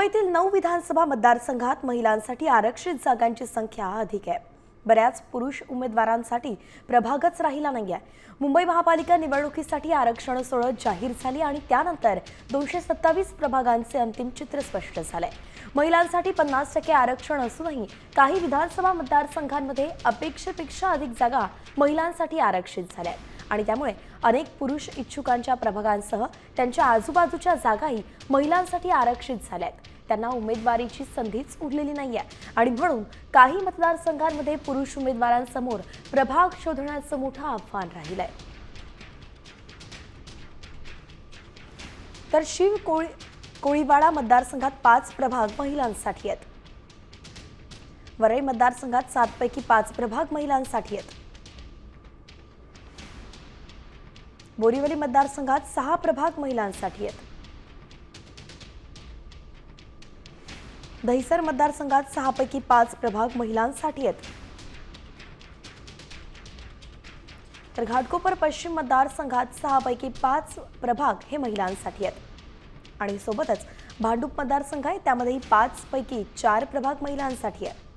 मुंबईतील नऊ विधानसभा मतदारसंघात महिलांसाठी आरक्षित जागांची संख्या अधिक आहे. बऱ्याच पुरुष उमेदवारांसाठी प्रभागच राहिला नाही आहे मुंबई महापालिका निवडणुकीसाठी आरक्षण सोडत जाहीर झाली आणि त्यानंतर दोनशे सत्तावीस प्रभागांचे अंतिम चित्र स्पष्ट झालंय महिलांसाठी पन्नास टक्के आरक्षण असूनही काही विधानसभा मतदारसंघांमध्ये अपेक्षेपेक्षा अधिक जागा महिलांसाठी आरक्षित झाल्या आहेत. आणि त्यामुळे अनेक पुरुष इच्छुकांच्या प्रभागांसह त्यांच्या आजूबाजूच्या जागाही महिलांसाठी आरक्षित झाल्या आहेत त्यांना उमेदवारीची संधीच उरलेली नाहीये. आणि म्हणून काही मतदारसंघांमध्ये पुरुष उमेदवारांसमोर प्रभाग शोधण्याचं मोठं आव्हान राहिलं आहे तर शिव कोळी कोळीवाडा मतदारसंघात पाच प्रभाग महिलांसाठी आहेत. वरळी मतदारसंघात सातपैकी पाच प्रभाग महिलांसाठी आहेत. बोरीवली मतदारसंघात सहा प्रभाग महिलांसाठी आहेत. दहिसर मतदारसंघात सहापैकी पाच प्रभाग महिलांसाठी आहेत. तर घाटकोपर पश्चिम मतदारसंघात सहापैकी पाच प्रभाग हे महिलांसाठी आहेत. आणि सोबतच भांडूप मतदारसंघ आहे त्यामध्येही पाच पैकी चार प्रभाग महिलांसाठी आहेत.